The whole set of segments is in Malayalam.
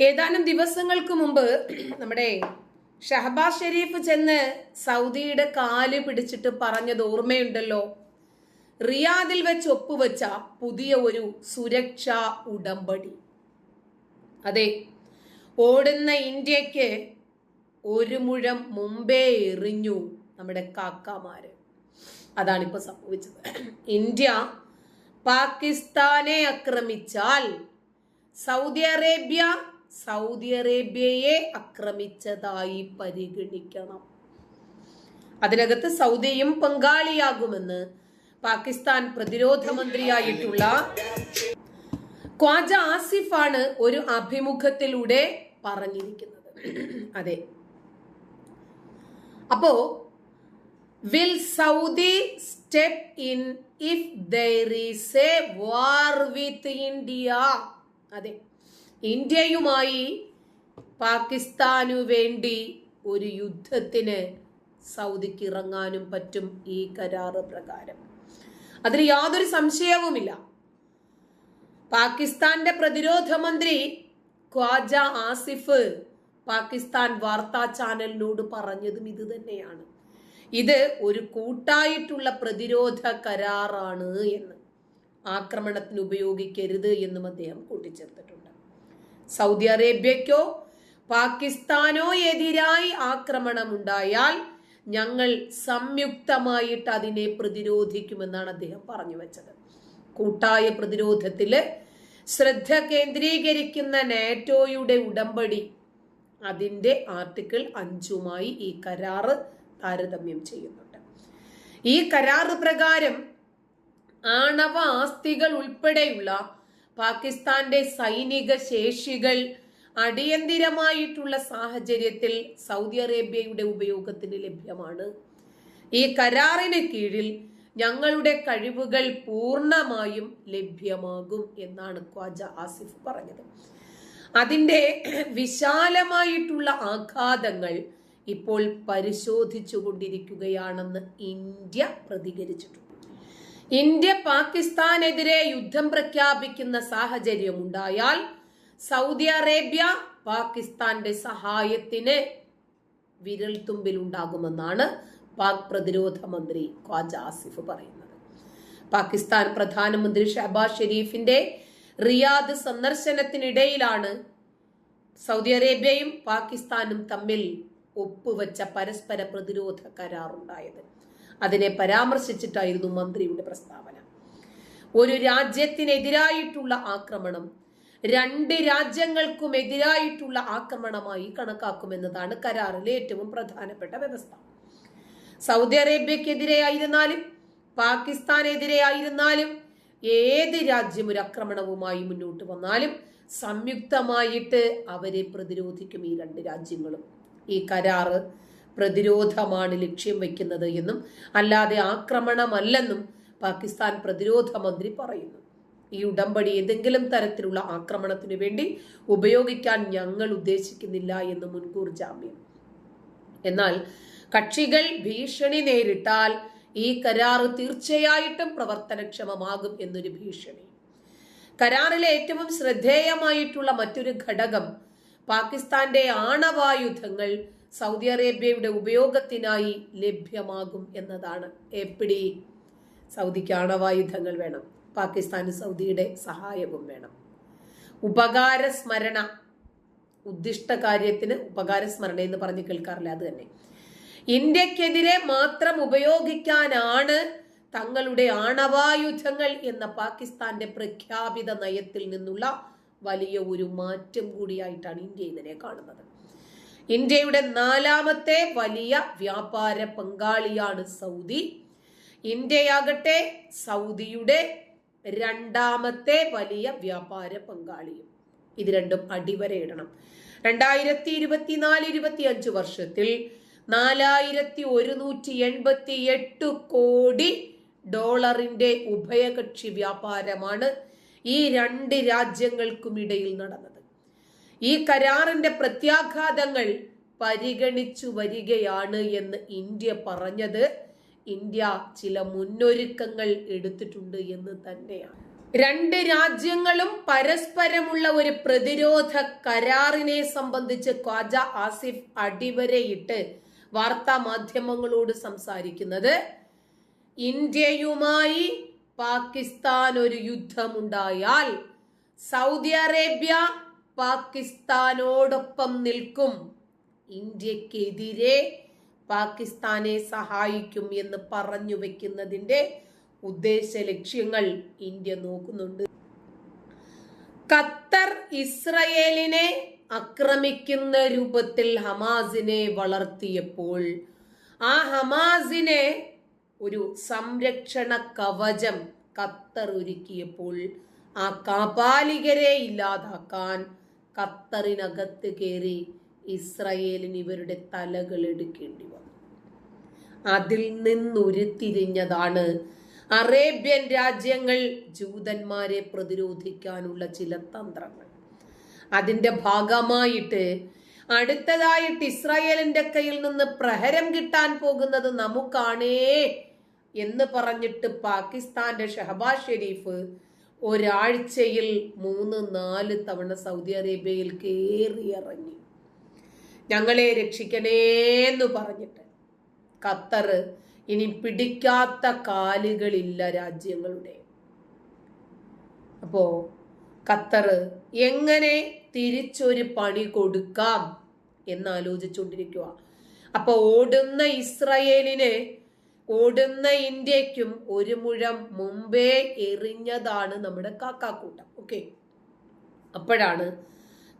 ഏതാനും ദിവസങ്ങൾക്ക് മുമ്പ് നമ്മുടെ ഷഹബാസ് ഷെരീഫ് ചെന്ന് സൗദിയുടെ കാൽ പിടിച്ചിട്ട് പറഞ്ഞത് ഓർമ്മയുണ്ടല്ലോ? റിയാദിൽ വെച്ച് ഒപ്പുവെച്ച പുതിയ ഒരു സുരക്ഷാ ഉടമ്പടി. അതെ ഓടുന്ന ഇന്ത്യയ്ക്ക് ഒരു മുഴം മുമ്പേ എറിഞ്ഞു നമ്മുടെ കാക്കാമാര്. അതാണിപ്പോ സംഭവിച്ചത്. ഇന്ത്യ പാകിസ്ഥാനെ ആക്രമിച്ചാൽ സൗദി അറേബ്യ സൗദി അറേബ്യയെ ആക്രമിച്ചതായി പരിഗണിക്കണം. അതിനകത്ത് സൗദിയും പങ്കാളിയാകുമെന്ന് പാകിസ്ഥാൻ പ്രതിരോധ മന്ത്രിയായിട്ടുള്ള ഖ്വാജ ആസിഫാണ് ഒരു അഭിമുഖത്തിലൂടെ പറഞ്ഞിരിക്കുന്നത്. അതെ. അപ്പോ will Saudi step in if there is a war with India അതെ. ഇന്ത്യയുമായി പാകിസ്ഥാനു വേണ്ടി ഒരു യുദ്ധത്തിന് സൗദിക്ക് ഇറങ്ങാനും പറ്റും ഈ കരാറ് പ്രകാരം. അതിൽ യാതൊരു സംശയവുമില്ല. പാകിസ്ഥാന്റെ പ്രതിരോധ മന്ത്രി ഖ്വാജ ആസിഫ് പാകിസ്ഥാൻ വാർത്താ ചാനലിനോട് പറഞ്ഞതും ഇത് തന്നെയാണ്. ഇത് ഒരു കൂട്ടായിട്ടുള്ള പ്രതിരോധ കരാറാണ് എന്ന്. ആക്രമണത്തിന് ഉപയോഗിക്കരുത് എന്നും അദ്ദേഹം കൂട്ടിച്ചേർത്തിട്ടുണ്ട്. സൗദി അറേബ്യക്കോ പാകിസ്ഥാനോ എതിരായി ആക്രമണമുണ്ടായാൽ ഞങ്ങൾ സംയുക്തമായിട്ട് അതിനെ പ്രതിരോധിക്കുമെന്നാണ് അദ്ദേഹം പറഞ്ഞു വെച്ചത്. കൂട്ടായ പ്രതിരോധത്തിൽ ശ്രദ്ധ കേന്ദ്രീകരിക്കുന്ന നാറ്റോയുടെ ഉടമ്പടി അതിന്റെ ആർട്ടിക്കിൾ അഞ്ചുമായി ഈ കരാറ് താരതമ്യം ചെയ്യുന്നുണ്ട്. ഈ കരാറ് പ്രകാരം ആണവ ആസ്തികൾ ഉൾപ്പെടെയുള്ള പാകിസ്ഥാന്റെ സൈനിക ശേഷികൾ അടിയന്തിരമായിട്ടുള്ള സാഹചര്യത്തിൽ സൗദി അറേബ്യയുടെ ഉപയോഗത്തിന് ലഭ്യമാണ്. ഈ കരാറിന് കീഴിൽ ഞങ്ങളുടെ കഴിവുകൾ പൂർണമായും ലഭ്യമാകും എന്നാണ് ഖ്വാജ ആസിഫ് പറഞ്ഞത്. അതിന്റെ വിശാലമായിട്ടുള്ള ആഘാതങ്ങൾ ഇപ്പോൾ പരിശോധിച്ചു കൊണ്ടിരിക്കുകയാണെന്ന് ഇന്ത്യ പ്രതികരിച്ചിട്ടുണ്ട്. ഇന്ത്യ പാകിസ്ഥാനെതിരെ യുദ്ധം പ്രഖ്യാപിക്കുന്ന സാഹചര്യം ഉണ്ടായാൽ സൗദി അറേബ്യ പാകിസ്ഥാന്റെ സഹായത്തിന് വിരൽത്തുമ്പിൽ ഉണ്ടാകുമെന്നാണ് പാക് പ്രതിരോധ മന്ത്രി ഖ്വാജ ആസിഫ് പറയുന്നത്. പാകിസ്ഥാൻ പ്രധാനമന്ത്രി ഷഹബാസ് ഷെരീഫിന്റെ റിയാദ് സന്ദർശനത്തിനിടയിലാണ് സൗദി അറേബ്യയും പാകിസ്ഥാനും തമ്മിൽ ഒപ്പുവച്ച പരസ്പര പ്രതിരോധ കരാറുണ്ടായത്. അതിനെ പരാമർശിച്ചിട്ടായിരുന്നു മന്ത്രിയുടെ പ്രസ്താവന. ഒരു രാജ്യത്തിനെതിരായിട്ടുള്ള ആക്രമണം രണ്ട് രാജ്യങ്ങൾക്കും എതിരായിട്ടുള്ള ആക്രമണമായി കണക്കാക്കുമെന്നതാണ് കരാറിലെ ഏറ്റവും പ്രധാനപ്പെട്ട വ്യവസ്ഥ. സൗദി അറേബ്യക്കെതിരെ ആയിരുന്നാലും പാകിസ്ഥാനെതിരെ ആയിരുന്നാലും ഏത് രാജ്യം ഒരു ആക്രമണവുമായി മുന്നോട്ട് വന്നാലും സംയുക്തമായിട്ട് അവരെ പ്രതിരോധിക്കും ഈ രണ്ട് രാജ്യങ്ങളും. ഈ കരാറ് പ്രതിരോധമാണ് ലക്ഷ്യം വയ്ക്കുന്നത് എന്നും അല്ലാതെ ആക്രമണമല്ലെന്നും പാകിസ്ഥാൻ പ്രതിരോധ മന്ത്രി പറയുന്നു. ഈ ഉടമ്പടി ഏതെങ്കിലും തരത്തിലുള്ള ആക്രമണത്തിനു വേണ്ടി ഉപയോഗിക്കാൻ ഞങ്ങൾ ഉദ്ദേശിക്കുന്നില്ല എന്ന് മുൻകൂർ ജാമ്യം. എന്നാൽ കക്ഷികൾ ഭീഷണി നേരിട്ടാൽ ഈ കരാറ് തീർച്ചയായിട്ടും പ്രവർത്തനക്ഷമമാകും എന്നൊരു ഭീഷണി. കരാറിലെ ഏറ്റവും ശ്രദ്ധേയമായിട്ടുള്ള മറ്റൊരു ഘടകം പാകിസ്ഥാന്റെ ആണവായുധങ്ങൾ സൗദി അറേബ്യയുടെ ഉപയോഗത്തിനായി ലഭ്യമാകും എന്നതാണ്. എപ്പിടി? സൗദിക്ക് ആണവായുധങ്ങൾ വേണം. പാകിസ്ഥാന് സൗദിയുടെ സഹായവും വേണം. ഉപകാര സ്മരണ ഉദ്ദിഷ്ട കാര്യത്തിന് ഉപകാര സ്മരണ എന്ന് പറഞ്ഞ് കേൾക്കാറില്ല അത് തന്നെ. ഇന്ത്യക്കെതിരെ മാത്രം ഉപയോഗിക്കാനാണ് തങ്ങളുടെ ആണവായുധങ്ങൾ എന്ന പാകിസ്ഥാന്റെ പ്രഖ്യാപിത നയത്തിൽ നിന്നുള്ള വലിയ ഒരു മാറ്റം കൂടിയായിട്ടാണ് ഇന്ത്യ ഇതിനെ കാണുന്നത്. ഇന്ത്യയുടെ നാലാമത്തെ വലിയ വ്യാപാര പങ്കാളിയാണ് സൗദി. ഇന്ത്യയാകട്ടെ സൗദിയുടെ രണ്ടാമത്തെ വലിയ വ്യാപാര പങ്കാളിയും. ഇത് രണ്ടും അടിവരയിടണം. രണ്ടായിരത്തി ഇരുപത്തിനാല് ഇരുപത്തി അഞ്ച് വർഷത്തിൽ നാലായിരത്തി ഒരുന്നൂറ്റി എൺപത്തി എട്ട് കോടി ഡോളറിന്റെ ഉഭയകക്ഷി വ്യാപാരമാണ് ഈ രണ്ട് രാജ്യങ്ങൾക്കും ഇടയിൽ നടന്നത്. ഈ കരാറിന്റെ പ്രത്യാഘാതങ്ങൾ പരിഗണിച്ചു വരികയാണ് എന്ന് ഇന്ത്യ പറഞ്ഞത്. ഇന്ത്യ ചില മുന്നൊരുക്കങ്ങൾ എടുത്തിട്ടുണ്ട് എന്ന് തന്നെയാണ്. രണ്ട് രാജ്യങ്ങളും പരസ്പരമുള്ള ഒരു പ്രതിരോധ കരാറിനെ സംബന്ധിച്ച് ഖ്വാജ ആസിഫ് അടിവരയിട്ട് വാർത്താ മാധ്യമങ്ങളോട് സംസാരിക്കുന്നത്. ഇന്ത്യയുമായി പാകിസ്ഥാൻ ഒരു യുദ്ധമുണ്ടായാൽ സൗദി അറേബ്യ പാകിസ്ഥാനോടൊപ്പം നിൽക്കും. ഇന്ത്യക്കെതിരെ പാകിസ്ഥാനെ സഹായിക്കും എന്ന് പറഞ്ഞു വെക്കുന്നതിന്റെ ഉദ്ദേശ ലക്ഷ്യങ്ങൾ ഇന്ത്യ നോക്കുന്നുണ്ട്. ഖത്തർ ഇസ്രയേലിനെ ആക്രമിക്കുന്ന രൂപത്തിൽ ഹമാസിനെ വളർത്തിയപ്പോൾ ആ ഹമാസിനെ ഒരു സംരക്ഷണ കവചം ഖത്തർ ഒരുക്കിയപ്പോൾ ആ കാപാലികരെ ഇല്ലാതാക്കാൻ ഖത്തറിനകത്ത് കയറി ഇസ്രയേലിന് ഇവരുടെ തലകൾ എടുക്കേണ്ടി വന്നു. അതിൽ നിന്നുരുത്തിരിഞ്ഞതാണ് അറേബ്യൻ രാജ്യങ്ങൾ ജൂതന്മാരെ പ്രതിരോധിക്കാനുള്ള ചില തന്ത്രങ്ങൾ. അതിന്റെ ഭാഗമായിട്ട് അടുത്തതായിട്ട് ഇസ്രായേലിന്റെ കയ്യിൽ നിന്ന് പ്രഹരം കിട്ടാൻ പോകുന്നത് നമുക്കാണേ എന്ന് പറഞ്ഞിട്ട് പാകിസ്ഥാന്റെ ഷഹബാസ് ഷെരീഫ് ഒരാഴ്ചയിൽ മൂന്ന് നാല് തവണ സൗദി അറേബ്യയിൽ കയറി ഇറങ്ങി. ഞങ്ങളെ രക്ഷിക്കണേന്ന് പറഞ്ഞിട്ട് ഖത്തർ ഇനി പിടിക്കാത്ത കാലുകളില്ല രാജ്യങ്ങളുടെ. അപ്പോ ഖത്തർ എങ്ങനെ തിരിച്ചൊരു പണി കൊടുക്കാം എന്നാലോചിച്ചുകൊണ്ടിരിക്കുക അപ്പൊ ഓടുന്ന ഇസ്രയേലിന് ഓടുന്ന ഇന്ത്യക്കും ഒരു മുഴം മുമ്പേ എറിഞ്ഞതാണ് നമ്മുടെ കാക്കാക്കൂട്ടം. ഓക്കെ അപ്പോഴാണ്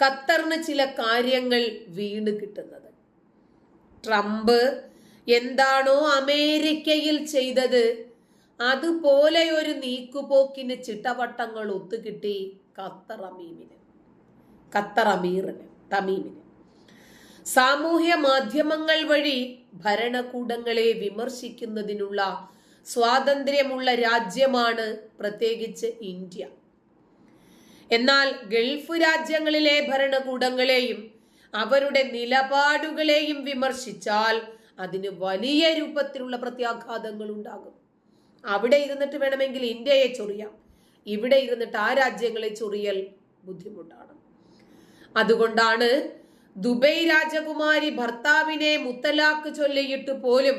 ഖത്തറിന് ചില കാര്യങ്ങൾ വീണ് കിട്ടുന്നത്. ട്രംപ് എന്താണോ അമേരിക്കയിൽ ചെയ്തത് അതുപോലെ ഒരു നീക്കുപോക്കിന് ചിട്ടവട്ടങ്ങൾ ഒത്തുകിട്ടി ഖത്തർ അമീമിന് ഖത്തർ അമീറിന് തമീമിന്. സാമൂഹ്യ മാധ്യമങ്ങൾ വഴി ഭരണകൂടങ്ങളെ വിമർശിക്കുന്നതിനുള്ള സ്വാതന്ത്ര്യമുള്ള രാജ്യമാണ് പ്രത്യേകിച്ച് ഇന്ത്യ. എന്നാൽ ഗൾഫ് രാജ്യങ്ങളിലെ ഭരണകൂടങ്ങളെയും അവരുടെ നിലപാടുകളെയും വിമർശിച്ചാൽ അതിന് വലിയ രൂപത്തിലുള്ള പ്രത്യാഘാതങ്ങൾ ഉണ്ടാകും. അവിടെ ഇരുന്നിട്ട് വേണമെങ്കിൽ ഇന്ത്യയെ ചൊറിയാം. ഇവിടെ ഇരുന്നിട്ട് ആ രാജ്യങ്ങളെ ചൊറിയൽ ബുദ്ധിമുട്ടാണ്. അതുകൊണ്ടാണ് ദുബൈ രാജകുമാരി ഭർത്താവിനെ മുത്തലാക്ക് ചൊല്ലിയിട്ട് പോലും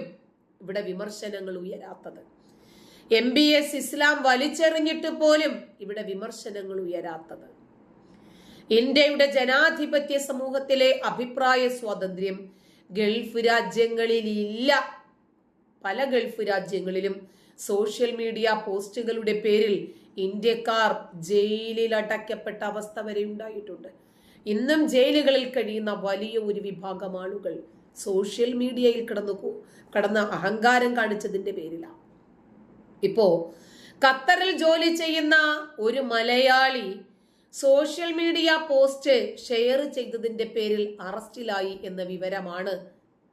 ഇവിടെ വിമർശനങ്ങൾ ഉയരാത്തത്. എം ബി എസ് ഇസ്ലാം വലിച്ചെറിഞ്ഞിട്ട് പോലും ഇവിടെ വിമർശനങ്ങൾ ഉയരാത്തത്. ഇന്ത്യയുടെ ജനാധിപത്യ സമൂഹത്തിലെ അഭിപ്രായ സ്വാതന്ത്ര്യം ഗൾഫ് രാജ്യങ്ങളിൽ ഇല്ല പല ഗൾഫ് രാജ്യങ്ങളിലും സോഷ്യൽ മീഡിയ പോസ്റ്റുകളുടെ പേരിൽ ഇന്ത്യക്കാർ ജയിലിൽ അടയ്ക്കപ്പെട്ട അവസ്ഥ വരെ ഉണ്ടായിട്ടുണ്ട്. ഇന്നും ജയിലുകളിൽ കഴിയുന്ന വലിയ ഒരു വിഭാഗം ആളുകൾ സോഷ്യൽ മീഡിയയിൽ കിടന്നു കടന്ന് അഹങ്കാരം കാണിച്ചതിന്റെ പേരിലാണ് ഇപ്പോൾ ഖത്തറിൽ ജോലി ചെയ്യുന്ന ഒരു Malayali social media post share ചെയ്തതിന്റെ പേരിൽ അറസ്റ്റിലായി എന്ന വിവരമാണ്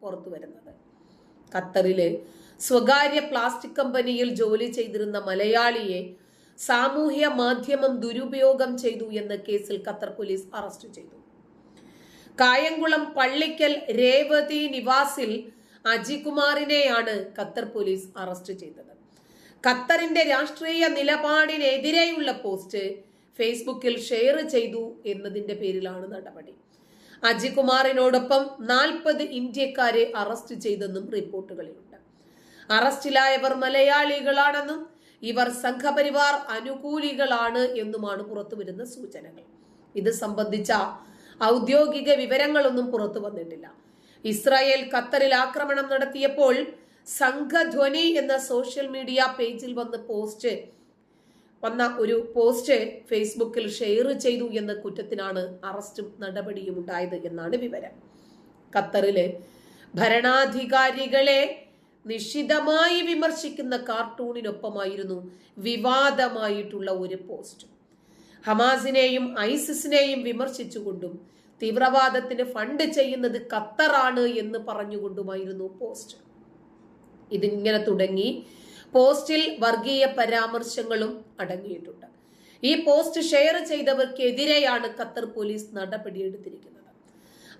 പുറത്തു വരുന്നത്. ഖത്തറിലെ സ്വകാര്യ പ്ലാസ്റ്റിക് കമ്പനിയിൽ ജോലി ചെയ്തിരുന്ന മലയാളിയെ സാമൂഹ്യ മാധ്യമം ദുരുപയോഗം ചെയ്തു എന്ന കേസിൽ ഖത്തർ പോലീസ് അറസ്റ്റ് ചെയ്തു. കായംകുളം പള്ളിക്കൽ രേവതി നിവാസിൽ അജികുമാറിനെയാണ് ഖത്തർ പോലീസ് അറസ്റ്റ് ചെയ്തത്. ഖത്തറിന്റെ രാഷ്ട്രീയ നിലപാടിനെതിരെയുള്ള പോസ്റ്റ് ഫേസ്ബുക്കിൽ ഷെയർ ചെയ്തു എന്നതിന്റെ പേരിലാണ് നടപടി. അജികുമാറിനോടൊപ്പം നാൽപ്പത് ഇന്ത്യക്കാരെ അറസ്റ്റ് ചെയ്തെന്നും റിപ്പോർട്ടുകളിലുണ്ട്. അറസ്റ്റിലായവർ മലയാളികളാണെന്നും ഇവർ സംഘപരിവാർ അനുകൂലികളാണ് എന്നുമാണ് പുറത്തുവരുന്ന സൂചനകൾ. ഇത് സംബന്ധിച്ച ഔദ്യോഗിക വിവരങ്ങളൊന്നും പുറത്തു വന്നിട്ടില്ല. ഇസ്രായേൽ ഖത്തറിൽ ആക്രമണം നടത്തിയപ്പോൾ സംഘധ്വനി എന്ന സോഷ്യൽ മീഡിയ പേജിൽ വന്ന് പോസ്റ്റ് വന്ന ഒരു പോസ്റ്റ് ഫേസ്ബുക്കിൽ ഷെയർ ചെയ്തു എന്ന കുറ്റത്തിനാണ് അറസ്റ്റും നടപടിയും ഉണ്ടായത് എന്നാണ് വിവരം. ഖത്തറിലെ ഭരണാധികാരികളെ നിശിതമായി വിമർശിക്കുന്ന കാർട്ടൂണിനൊപ്പമായിരുന്നു വിവാദമായിട്ടുള്ള ഒരു പോസ്റ്റ്. ഹമാസിനെയും ഐസിസിനെയും വിമർശിച്ചുകൊണ്ടും തീവ്രവാദത്തിന് ഫണ്ട് ചെയ്യുന്നത് ഖത്തറാണ് എന്ന് പറഞ്ഞുകൊണ്ടുമായിരുന്നു പോസ്റ്റ്. ഇതിങ്ങനെ തുടങ്ങി. പോസ്റ്റിൽ വർഗീയ പരാമർശങ്ങളും അടങ്ങിയിട്ടുണ്ട്. ഈ പോസ്റ്റ് ഷെയർ ചെയ്തവർക്കെതിരെയാണ് ഖത്തർ പോലീസ് നടപടിയെടുത്തിരിക്കുന്നത്.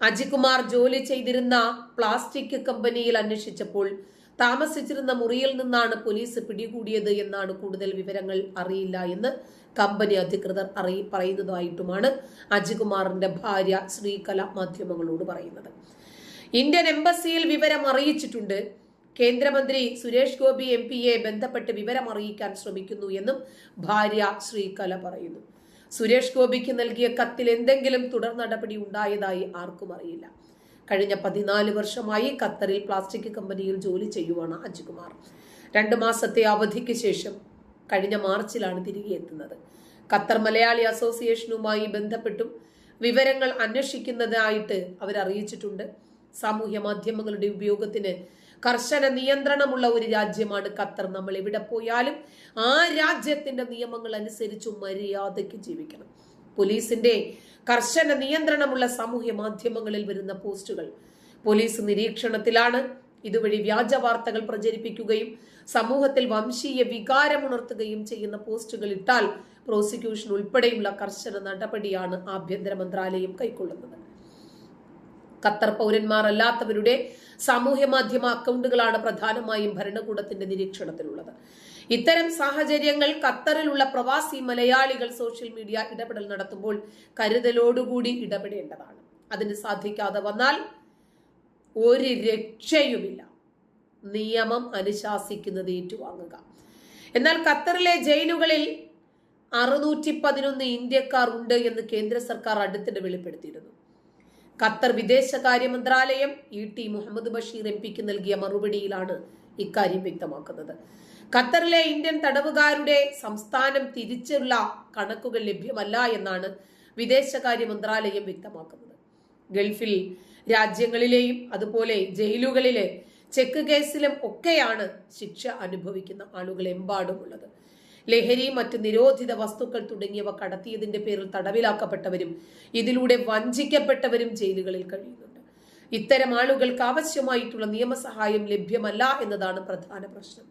അജികുമാർ ജോലി ചെയ്തിരുന്ന പ്ലാസ്റ്റിക് കമ്പനിയിൽ അന്വേഷിച്ചപ്പോൾ താമസിച്ചിരുന്ന മുറിയിൽ നിന്നാണ് പോലീസ് പിടികൂടിയത് എന്നാണ് കൂടുതൽ വിവരങ്ങൾ അറിയില്ല എന്ന് കമ്പനി അധികൃതർ അറിയി പറയുന്നതായിട്ടുമാണ് അജികുമാറിന്റെ ഭാര്യ ശ്രീകല മാധ്യമങ്ങളോട് പറയുന്നത്. ഇന്ത്യൻ എംബസിയിൽ വിവരം അറിയിച്ചിട്ടുണ്ട്. കേന്ദ്രമന്ത്രി സുരേഷ് ഗോപി എം പിയെ ബന്ധപ്പെട്ട് വിവരം അറിയിക്കാൻ ശ്രമിക്കുന്നു എന്നും ഭാര്യ ശ്രീകല പറയുന്നു. സുരേഷ് ഗോപിക്ക് നൽകിയ കത്തിൽ എന്തെങ്കിലും തുടർ നടപടി ഉണ്ടായതായി ആർക്കും അറിയില്ല. കഴിഞ്ഞ പതിനാല് വർഷമായി ഖത്തറിൽ പ്ലാസ്റ്റിക് കമ്പനിയിൽ ജോലി ചെയ്യുവാണ് അജികുമാർ. രണ്ട് മാസത്തെ അവധിക്ക് ശേഷം കഴിഞ്ഞ മാർച്ചിലാണ് തിരികെ എത്തുന്നത്. ഖത്തർ മലയാളി അസോസിയേഷനുമായി ബന്ധപ്പെട്ടും വിവരങ്ങൾ അന്വേഷിക്കുന്നതായിട്ട് അവർ അറിയിച്ചിട്ടുണ്ട് സാമൂഹ്യ മാധ്യമങ്ങളുടെ ഉപയോഗത്തിന് കർശന നിയന്ത്രണമുള്ള ഒരു രാജ്യമാണ് ഖത്തർ. നമ്മൾ എവിടെ പോയാലും ആ രാജ്യത്തിന്റെ നിയമങ്ങൾ അനുസരിച്ച് മര്യാദയ്ക്ക് ജീവിക്കണം. പോലീസിന്റെ കർശന നിയന്ത്രണമുള്ള സാമൂഹ്യ മാധ്യമങ്ങളിൽ വരുന്ന പോസ്റ്റുകൾ. പോലീസ് നിരീക്ഷണത്തിലാണ് ഇതുവഴി വ്യാജ വാർത്തകൾ പ്രചരിപ്പിക്കുകയും സമൂഹത്തിൽ വംശീയ വികാരമുണർത്തുകയും ചെയ്യുന്ന പോസ്റ്റുകൾ ഇട്ടാൽ പ്രോസിക്യൂഷൻ ഉൾപ്പെടെയുള്ള കർശന നടപടിയാണ് ആഭ്യന്തര മന്ത്രാലയം കൈക്കൊള്ളുന്നത്. ഖത്തർ പൗരന്മാർ അല്ലാത്തവരുടെ സാമൂഹ്യ മാധ്യമ അക്കൗണ്ടുകളാണ് പ്രധാനമായും ഭരണകൂടത്തിന്റെ നിരീക്ഷണത്തിലുള്ളത്. ഇത്തരം സാഹചര്യങ്ങൾ ഖത്തറിലുള്ള പ്രവാസി മലയാളികൾ സോഷ്യൽ മീഡിയ ഇടപെടൽ നടത്തുമ്പോൾ കരുതലോടുകൂടി ഇടപെടേണ്ടതാണ്. അതിന് സാധിക്കാതെ വന്നാൽ ഒരു രക്ഷയുമില്ല. നിയമം അനുശാസിക്കുന്നത് ഏറ്റുവാങ്ങുക. എന്നാൽ ഖത്തറിലെ ജയിലുകളിൽ അറുന്നൂറ്റി പതിനൊന്ന് ഇന്ത്യക്കാർ ഉണ്ട് എന്ന് കേന്ദ്ര സർക്കാർ അടുത്തിടെ വെളിപ്പെടുത്തിയിരുന്നു. ഖത്തർ വിദേശകാര്യ മന്ത്രാലയം E T Muhammad Basheer M പിക്ക് നൽകിയ മറുപടിയിലാണ് ഇക്കാര്യം വ്യക്തമാക്കുന്നത്. ഖത്തറിലെ ഇന്ത്യൻ തടവുകാരുടെ സംസ്ഥാനം തിരിച്ചുള്ള കണക്കുകൾ ലഭ്യമല്ല എന്നാണ് വിദേശകാര്യ മന്ത്രാലയം വ്യക്തമാക്കുന്നത്. ഗൾഫിൽ രാജ്യങ്ങളിലെയും അതുപോലെ ജയിലുകളിലെ ചെക്ക് കേസിലും ഒക്കെയാണ് ശിക്ഷ അനുഭവിക്കുന്ന ആളുകൾ എമ്പാടുമുള്ളത് ലഹരി മറ്റ് നിരോധിത വസ്തുക്കൾ തുടങ്ങിയവ കടത്തിയതിന്റെ പേരിൽ തടവിലാക്കപ്പെട്ടവരും ഇതിലൂടെ വഞ്ചിക്കപ്പെട്ടവരും ജയിലുകളിൽ കഴിയുന്നുണ്ട്. ഇത്തരം ആളുകൾക്ക് ആവശ്യമായിട്ടുള്ള നിയമസഹായം ലഭ്യമല്ല എന്നതാണ് പ്രധാന പ്രശ്നം.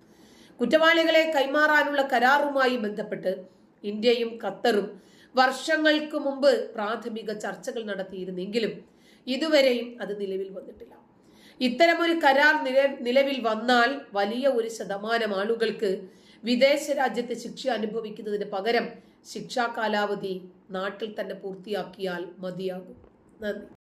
കുറ്റവാളികളെ കൈമാറാനുള്ള കരാറുമായി ബന്ധപ്പെട്ട് ഇന്ത്യയും ഖത്തറും വർഷങ്ങൾക്ക് മുമ്പ് പ്രാഥമിക ചർച്ചകൾ നടത്തിയിരുന്നെങ്കിലും ഇതുവരെയും അത് നിലവിൽ വന്നിട്ടില്ല. ഇത്തരമൊരു കരാർ നിലവിൽ വന്നാൽ വലിയ ഒരു ശതമാനം ആളുകൾക്ക് വിദേശ രാജ്യത്ത് ശിക്ഷ അനുഭവിക്കുന്നതിന് പകരം ശിക്ഷാ കാലാവധി നാട്ടിൽ തന്നെ പൂർത്തിയാക്കിയാൽ മതിയാകും. നന്ദി.